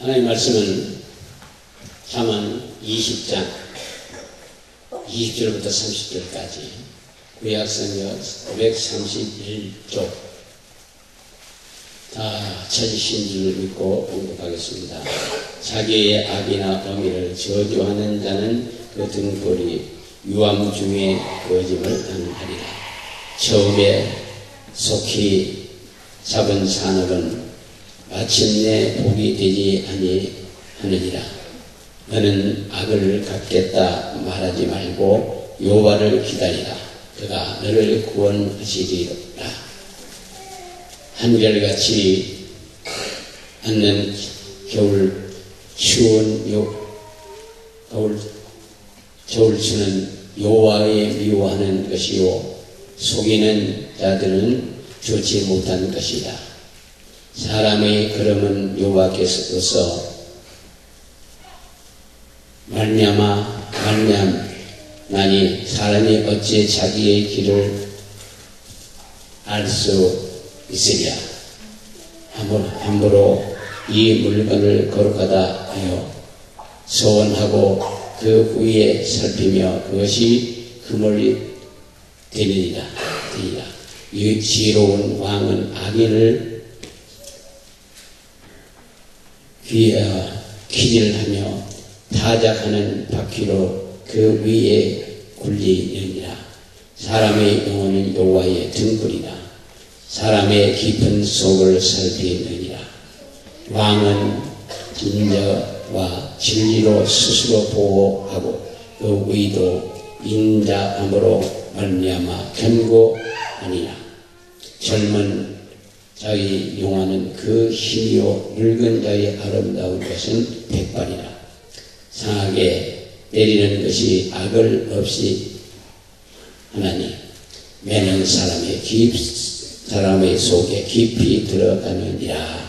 하나님 말씀은 잠언 20장 20절부터 30절까지 구약성경 531쪽 다 천신 줄 믿고 공독하겠습니다. 자기의 악이나 범위를 저주하는 자는 그 등골이 유암 중에 거짐을 당하리라. 처음에 속히 잡은 산업은 마침내 복이 되지 아니하느니라. 너는 악을 갚겠다 말하지 말고 요바를 기다리라. 그가 너를 구원하시리라. 한결같이 않는 겨울 추운 요 겨울 겨울추는 여호와의 미워하는 것이요 속이는 자들은 좋지 못한 것이다. 사람의 걸음은 여호와께서 말미암아 말미암나니 사람이 어찌 자기의 길을 알 수 있으랴? 함부로, 이 물건을 거룩하다 하여 소원하고 그 후에 살피며 그것이 그물이 되느니라. 되리라 이 지혜로운 왕은 악인을 귀 어 기질하며 타작하는 바퀴로 그 위에 굴리느니라. 사람의 영혼은 여호와의 등불이다. 사람의 깊은 속을 살피느니라. 왕은 진저와 진리로 스스로 보호하고 그 의도 인자함으로 말미암아 견고하니라. 젊은 자의 용하는 그 힘이요 늙은 자의 아름다운 것은 백발이라. 상하게 때리는 것이 악을 없이 하나님 매는 사람의 깊 사람의 속에 깊이 들어가느니라.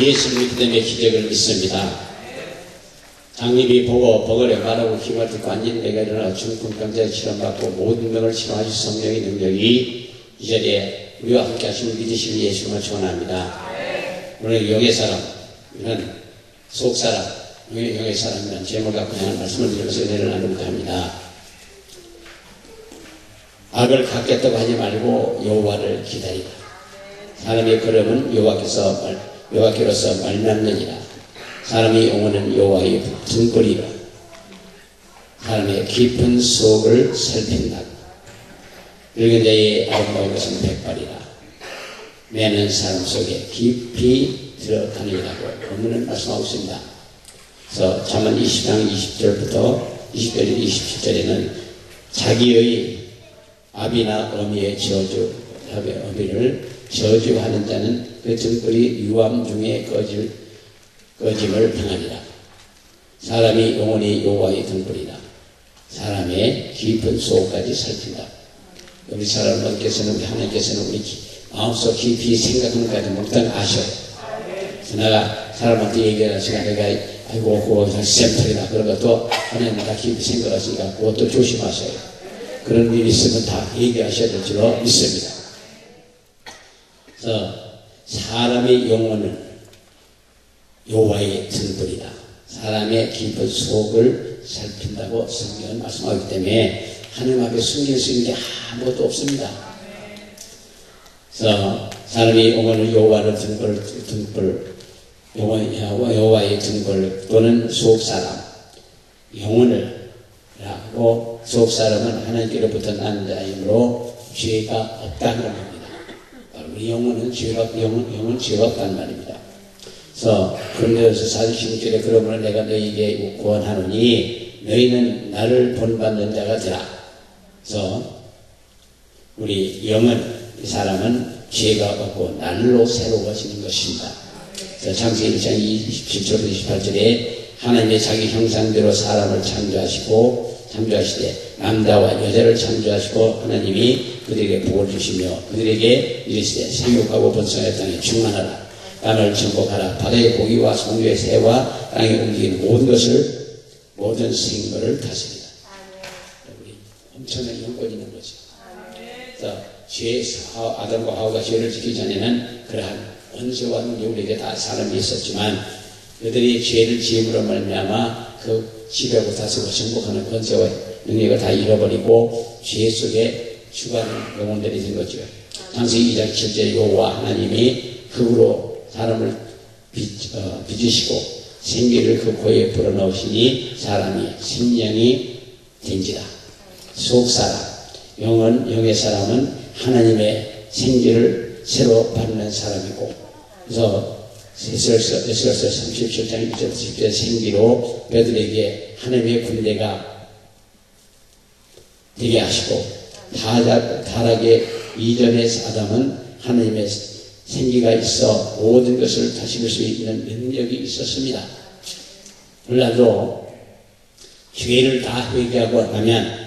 예수 믿기 때문에 기적을 믿습니다. 장님이 보고 버거려 말하고 힘을 듣고 앉은 내가 일어나 중풍병자의 치료받고 모든 병을 치료하시 성령의 능력이 이 자리에 우리와 함께 하시는 믿으시는 예수님을 축원합니다. 오늘 영의 사람, 이런 속 사람, 영의, 영의 사람이란 제목을 갖고 하는 말씀을 드리면서 은혜를 나누고자 합니다. 악을 갖겠다고 하지 말고 여호와를 기다리라. 사람의 걸음은 여호와께서 여호와께로서 말남느니라. 사람의 영혼은 여호와의 등불이라. 사람의 깊은 속을 살핀다. 늙은 자의 아름다운 것은 백발이라. 매는 사람 속에 깊이 들어가느니라고 본문은 말씀하고 있습니다. 그래서 잠언 20장 20절부터 20절 27절에는 자기의 아비나 어미의 저주, 어미를 저주하는 자는 그 등불이 유암 중에 꺼질, 꺼짐을 당하리라. 사람이 영원히 여호와의 등불이다. 사람의 깊은 속까지 살핀다. 우리 사람들께서는 하나님께서는 우리 마음속 깊이 생각하는 까지 못한 아셔요. 내가 사람한테 얘기하시가 내가 아이고 그거 샘플이다 그런 것도 하나님 다 깊이 생각하시니까 그것도 조심하셔요. 그런 일이 있으면 다 얘기하셔야 될 줄로 믿습니다. 그래서 사람의 영혼은 여호와의 등불이다. 사람의 깊은 속을 살핀다고 성경은 말씀하기 때문에 하나님 앞에 숨길 수 있는 게 아무것도 없습니다. 그래서 사람이 영혼을 여호와를 등불, 등불, 여호와의 등불 또는 속 사람, 영혼을 라고 속 사람은 하나님께로부터 난 자이므로 죄가 없다는 겁니다. 우리 영혼은 죄가 영혼 영혼 죄가 없다는 말입니다. 그래서 그런데서 46절에 그러므로 내가 너희에게 구원하노니 너희는 나를 본받는 자가 되라. 그래서 우리 영은 이 사람은 죄가 없고 날로 새로워지는 것입니다. 그래서 창세기 1장 27절부터 28절에 하나님의 자기 형상대로 사람을 창조하시고 창조하시되 남자와 여자를 창조하시고 하나님이 그들에게 복을 주시며 그들에게 이르시되 생육하고 번성의 땅에 충만하라. 땅을 정복하라. 바다의 고기와 성류의 새와 땅에 움직이는 모든 것을 모든 생물을 다스리라. 우리 엄청난 영권이 있는 거죠 그래서 죄, 아담과 하와가 죄를 지기 전에는 그러한 권세와 능력 우리에게 다 사람이 있었지만 그들이 죄를 지음으로 말미암아 그 지배하고 다스고 정복하는 권세와 능력을 다 잃어버리고 죄 속에 죽어가는 영혼들이 된 거죠. 창세기 2장 7절 여호와 하나님이 흙으로 사람을 빚, 어, 빚으시고 생기를 그 코에 불어넣으시니 사람이 생명이 된지라. 속사람, 영은 영의 사람은 하나님의 생기를 새로 받는 사람이고 그래서 에스겔서 37장 1절 10절 생기로 그들에게 하나님의 군대가 되게 하시고 타락, 타락의 이전의 아담은 하나님의 생기가 있어 모든 것을 다스릴 수 있는 능력이 있었습니다. 몰라도 죄를 다 회개하고 나면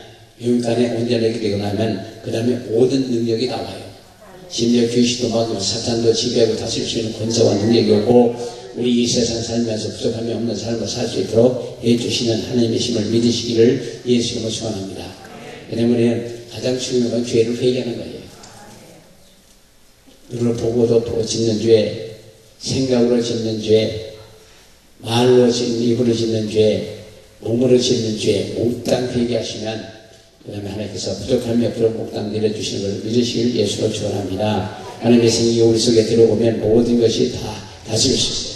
영간에 온전하게 되고 나면 그 다음에 모든 능력이 나와요. 심지어 귀신도 막고 사탄도 지배하고 다스릴 수 있는 권세와 능력이 오고 우리 이 세상 살면서 부족함이 없는 삶을 살 수 있도록 해주시는 하나님의 힘을 믿으시기를 예수님으로 축원합니다. 그 때문에 가장 중요한 건 죄를 회개하는 거예요. 눈을 보고도 또 짓는 죄, 생각으로 짓는 죄, 말로 짓는, 입으로 짓는 죄, 몸으로 짓는 죄, 몽땅 회개하시면 그 다음에 하나님께서 부족함이 없도록 몽땅 내려주시는 걸 믿으시길 예수로 축원합니다. 하나님의 생기가 우리 속에 들어오면 모든 것이 다 다스릴 수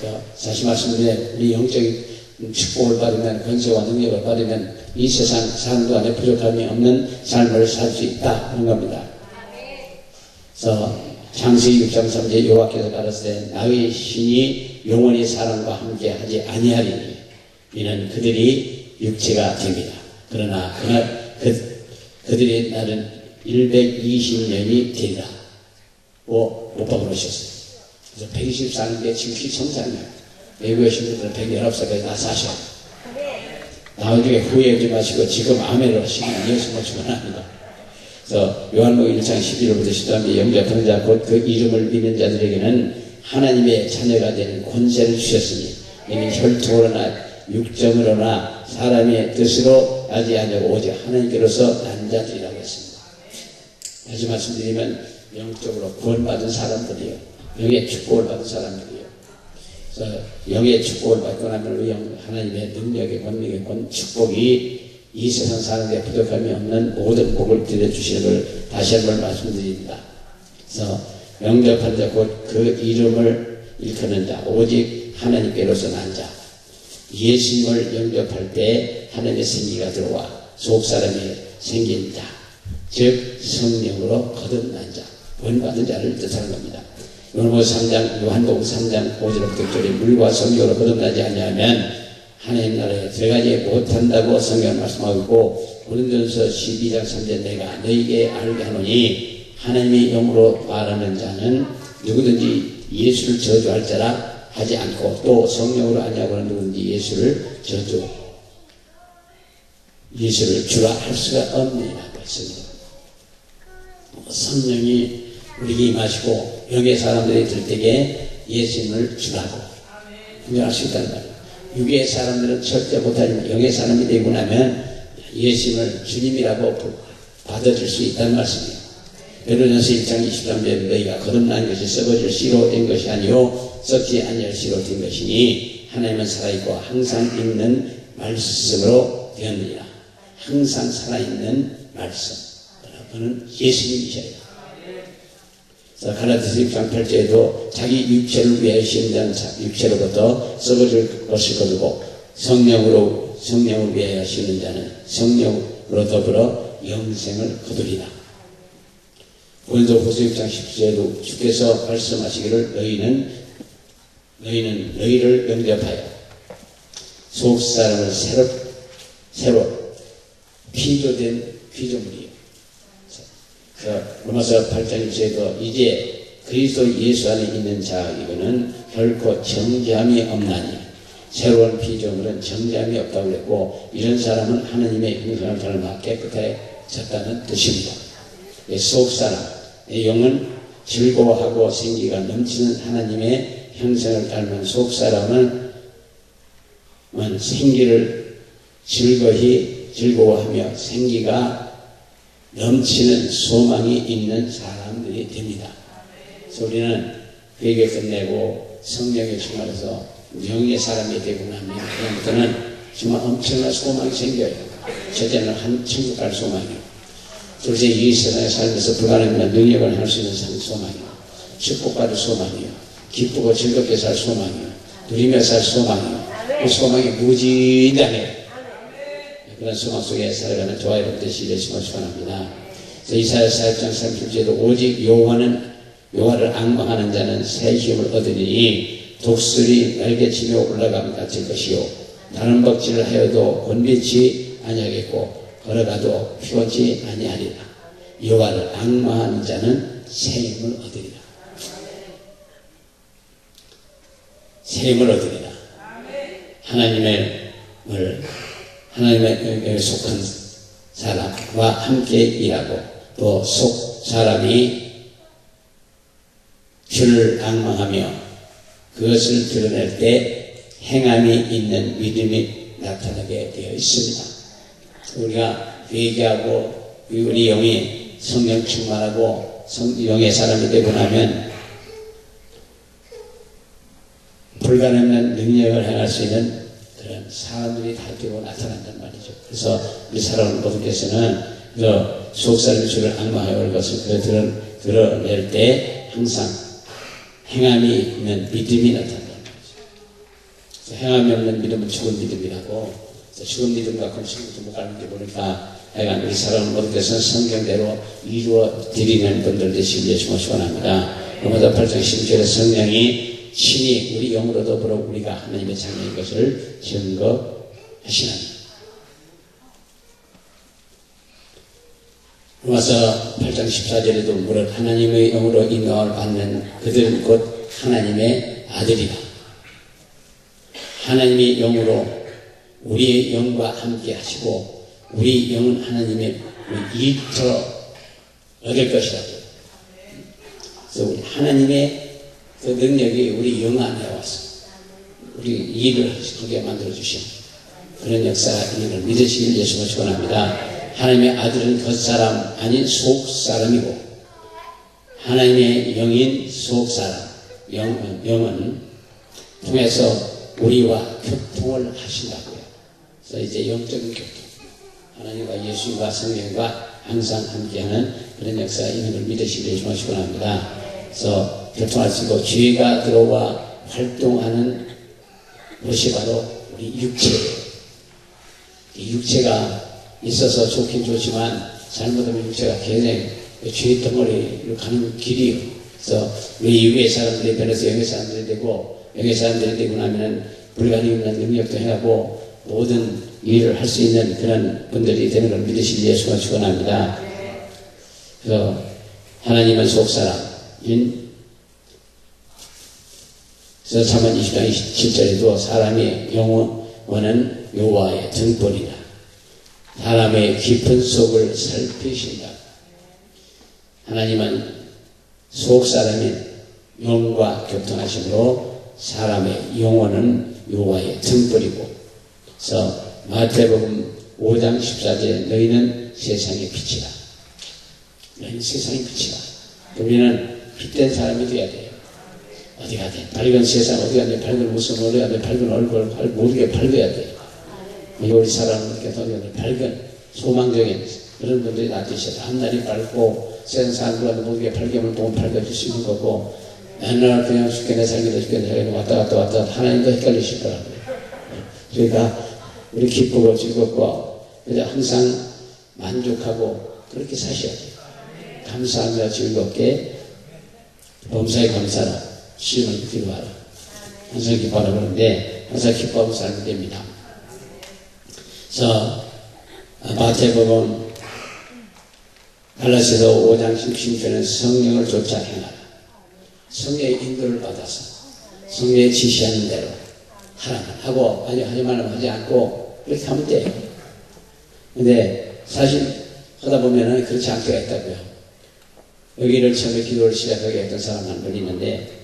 있어요. 다시 말씀드리면 우리 영적인 축복을 받으면 권세와 능력을 받으면 이 세상 사람도 안에 부족함이 없는 삶을 살 수 있다 하는 겁니다. 그래서 창세기 6장 3절 여호와께서 가라사대 나의 신이 영원히 사람과 함께 하지 아니하리니 이는 그들이 육체가 됩니다. 그러나 그날 그, 그들이 나는 120년이 되리라. 뭐, 못 박아놓으셨어요. 그래서 124년대 지금 시청장이에요. 외국에 오신 분들은 119살까지 다 사셔. 나중에 후회하지 마시고 지금 아멘을 하시면 예수님을 축원합니다. 그래서 요한복음 1장 11절부터 13절 영접하는 자곧 그 이름을 믿는 자들에게는 하나님의 자녀가 되는 권세를 주셨으니 이는 혈통으로나 육정으로나 사람의 뜻으로 나지 아니고 오직 하나님께로서 난 자들이라고 했습니다. 다시 말씀드리면 영적으로 구원받은 사람들이요. 영의 축복을 받은 사람들이요. 그래서 영의 축복을 받고 나면 영, 하나님의 능력의 권능의 권 축복이 이 세상 사는데 부족함이 없는 모든 복을 드려주시는 걸 다시 한번 말씀드립니다. 그래서 영접한 자 곧 그 이름을 일컫는 자 오직 하나님께로서 난 자. 예수님을 영접할 때 하나님의 생기가 들어와 속사람이 생긴 자, 즉 성령으로 거듭난 자, 원받은 자를 뜻하는 겁니다. 요한복음 3장, 요한복음 3장 5절부터 6절에 물과 성령으로 거듭나지 아니하면 하나님 나라에 들어가지 못한다고 성경 말씀하고 있고 고린도전서 12장 3절 내가 너에게 알게 하노니 하나님의 영으로 말하는 자는 누구든지 예수를 저주할 자라 하지 않고 또 성령으로 아니하고 는 누구든지 예수를 저주 예수를 주라 할 수가 없느니라 했습니다. 성령이 우리에게 임하시고 영의 사람들이 들 때에 예수님을 주라고 분명할 수 있다는 말이에요. 육의 사람들은 절대 못하지만 영의 사람이 되고 나면 예수님을 주님이라고 받아줄 수 있다는 말씀이에요. 베드로전서 1장 23절에 너희가 거듭난 것이 썩어질 씨로 된 것이 아니요 썩지 아니할 씨로 된 것이니 하나님은 살아있고 항상 있는 말씀으로 되었느니라. 항상 살아있는 말씀. 그는 예수님이셔요. 그래서 가라디스 6장 8절에도 자기 육체를 위하여 시험자는 육체로부터 썩어질 것을 거두고 성령으로 성령을 위하여 하시는 자는 성령으로 더불어 영생을 거두리라. 고린도 후서 6장 10절에도 주께서 말씀하시기를 너희는 너희는 너희를 영접하여 속 사람을 새로 새로 피조된 피조물이요. 로마서 8장 1절에도 이제 그리스도 예수 안에 있는 자 이거는 결코 정죄함이 없나니 새로운 피조물은 정죄함이 없다고 그랬고 이런 사람은 하나님의 형상을 닮아 깨끗해 졌다는 뜻입니다. 속 사람, 영은 즐거워하고 생기가 넘치는 하나님의 형상을 닮은 속 사람은 생기를 즐거이 즐거워하며 생기가 넘치는 소망이 있는 사람들이 됩니다. 그래서 우리는 그에게 끝내고 성령에 충만해서 영의 사람이 되고 나면 그다음부터는 정말 엄청난 소망이 생겨요. 첫째는 한 천국 갈 소망이요. 둘째 이 세상에 살면서 불가능한 능력을 할 수 있는 삶 소망이요. 축복받을 소망이요. 기쁘고 즐겁게 살 소망이요. 누리며 살 소망이요. 그 소망이 무진하게 그런 소망 속에 살아가는 저와 여러분 되시기를 축원합니다. 이사야 4장 30절에도 오직 여호와는 여호와를 악망하는 자는 새 힘을 얻으니 독수리 날개치며 올라가면 갇힐 것이요 다른 벅질을 하여도 건비치 아니하겠고 걸어가도 피곤치 아니하리라 여호와를 악망하는 자는 새 힘을 얻으리라 새 힘을 얻으리라 하나님의 하나님의 속한 사람과 함께 일하고 또 속 사람이 주를 악망하며 그것을 드러낼 때 행함이 있는 믿음이 나타나게 되어 있습니다. 우리가 회개하고 우리 영이 성령 충만하고 성, 영의 사람이 되고 나면 불가능한 능력을 행할 수 있는 그런 사람들이 달되고 나타난단 말이죠. 그래서 우리 사람 모두께서는 그 속사람의 주를 악마하여 올 것을 드러, 드러낼 때 항상 행함이 있는 믿음이 나타난단 말이죠. 행함이 없는 믿음은 죽은 믿음이라고 죽은 믿음 갖고는 지금부터 못 가는지 모르니까 하여간 우리 사람 모두께서는 성경대로 이루어 드리는 분들 되시길 예수 소원합니다. 로마서 8장 10절에 성령이 신이 우리 영으로 더불어 우리가 하나님의 자녀인 것을 증거하시는 로마서 8장 14절에도 무릇 하나님의 영으로 인도함을 받는 그들 곧 하나님의 아들이다. 하나님의 영으로 우리의 영과 함께 하시고 우리 영은 하나님의 일터 얻을 것이라고. 그래서 우리 하나님의 그 능력이 우리 영 안에 와서 우리 일을 하게 만들어 주신 그런 역사가 있는 걸 믿으시길 예수가 축원합니다. 하나님의 아들은 겉사람 아닌 속사람이고 하나님의 영인 속사람 영, 영은 통해서 우리와 교통을 하신다고요. 그래서 이제 영적인 교통 하나님과 예수와 성령과 항상 함께하는 그런 역사가 있는 걸 믿으시길 예수가 축원합니다. 그래서 있고 죄가 들어와 활동하는 것이 바로 우리 육체. 육체가 있어서 좋긴 좋지만 잘못하면 육체가 굉장히 죄 덩어리로 가는 길이요. 그래서 우리 육의 사람들이 변해서 영의 사람들이 되고 영의 사람들이 되고 나면은 불가능한 능력도 해하고 모든 일을 할 수 있는 그런 분들이 되는 걸 믿으실 예수가 축원합니다. 그래서 하나님은 속사람인 그래서 잠언 20장 27절에도 사람의 영혼은 여호와의 등불이다. 사람의 깊은 속을 살피신다. 하나님은 속 사람인 영과 교통하심으로 사람의 영혼은 여호와의 등불이고 그래서 마태복음 5장 14절에 너희는 세상의 빛이다. 너희는 세상의 빛이다. 우리는 빛된 사람이 되어야 돼요. 어디 가야 돼? 밝은 세상 어디 가야 돼? 밝은 어디 가야 돼? 밝은 얼굴 모르게 밝아야 돼. 우리 사람들께서? 밝은 소망적인 그런 분들이 나타나셔 한날이 밝고 세상 사람들한테 모르게 밝게면 또 밝아질 수 있는 거고 맨날 그냥 죽겠네 살겠네 죽겠네 살겠네 왔다 갔다 왔다 갔다 하나님도 헷갈리실 거라고요. 그러니까 우리 기쁘고 즐겁고 그냥 항상 만족하고 그렇게 사셔야 돼요. 감사하며 즐겁게 범사에 감사라. 시험을 기도하라. 항상 기뻐하라 그러는데 항상 기뻐하고 살면 됩니다. 그래서 마태복음 갈라스에서 5장 16절은 성령을 쫓아 행하라. 성령의 인도를 받아서 성령의 지시하는 대로 하라만 하고 아니 하지 말라면 하지 않고 그렇게 하면 돼요. 근데 사실 하다 보면은 그렇지 않게 했다고요. 여기를 처음에 기도를 시작하게 했던 사람 한 분 있는데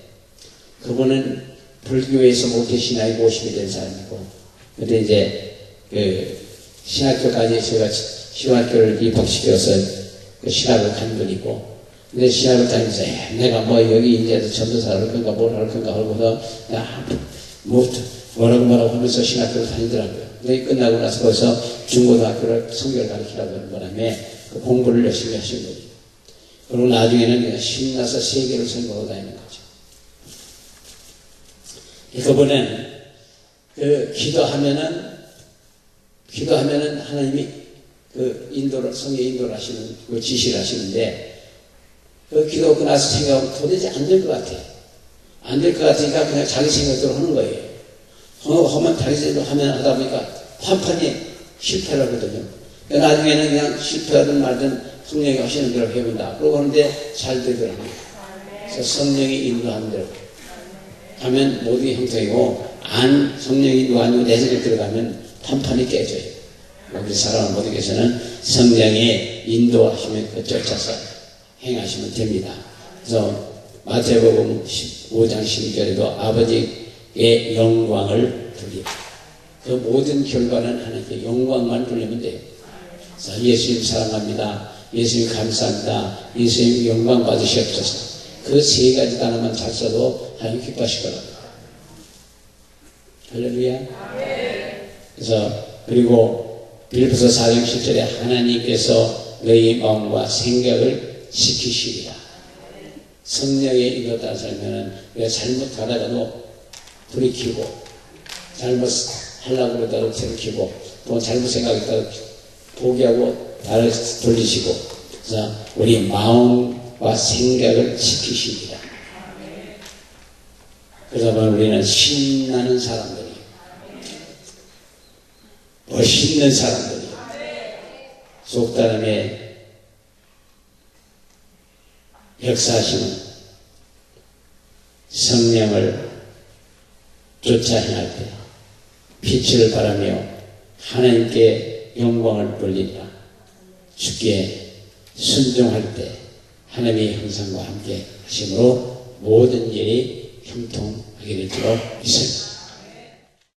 그분은 불교에서 모태신앙이 50이 된 사람이고, 근데 이제, 그, 신학교까지 제가 신학교를 입학시켜서 그 신학을 간 분이고, 근데 시합을 다니면서 내가 뭐 여기 이제 전도사를 할 건가 뭘 할 건가 하고서 야, 뭐, 뭐라고 뭐라고 하면서 신학교를 다니더라고요. 근데 끝나고 나서 거기서 중고등학교를 성경을 가르치라고 하는 바람에 그 공부를 열심히 하신 거죠. 그리고 나중에는 신나서 세계를 선거하고 다니는 거죠. 그분은 그 기도하면은 기도하면은 하나님이 그 인도를 성의 인도를 하시는 그 지시를 하시는데 그 기도 끝나서 생각하면 도대체 안 될 것 같아. 안 될 것 같으니까 그냥 자기 생각대로 하는 거예요. 어, 하면 자기 생각대로 하면 하다 보니까 판판이 실패를 하거든요. 나중에는 그냥 실패하든 말든 성령이 하시는 대로 해본다. 그러고 하는데 잘 되더라고요. 그래서 성령이 인도하는 대로 하면 모든 형통이고 안 성령이 인도하는 내 생각 들어가면 판판이 깨져요. 우리 사람 모두께서는 성령의 인도하시면 그 쫓아서 행하시면 됩니다. 그래서 마태복음 15장 12절에도 아버지의 영광을 돌리고 그 모든 결과는 하나님께 영광만 돌리면 돼요. 그래서 예수님 사랑합니다. 예수님 감사합니다. 예수님 영광 받으시옵소서. 그 세 가지 단어만 잘 써도 하나님 기뻐하실 거라고. 할렐루야. 그래서 그리고 빌보서 4장 7절에 하나님께서 너희 마음과 생각을 지키시리라. 인도 따라 살면은 내가 잘못하다가도 돌이키고 잘못 하려고 그러다가 돌이키고 또 잘못 생각했다가 포기하고 나를 돌리시고 그래서 우리 마음 과 생각을 지키시리라. 그래서 보면 우리는 신나는 사람들이 멋있는 사람들이 속단함에 역사하시는 성령을 쫓아 행할 때 빛을 바라며 하나님께 영광을 돌리라. 주께 순종할 때 하나님의 형상과 함께 하심으로 모든 일이 형통하게 될 줄로 믿습니다.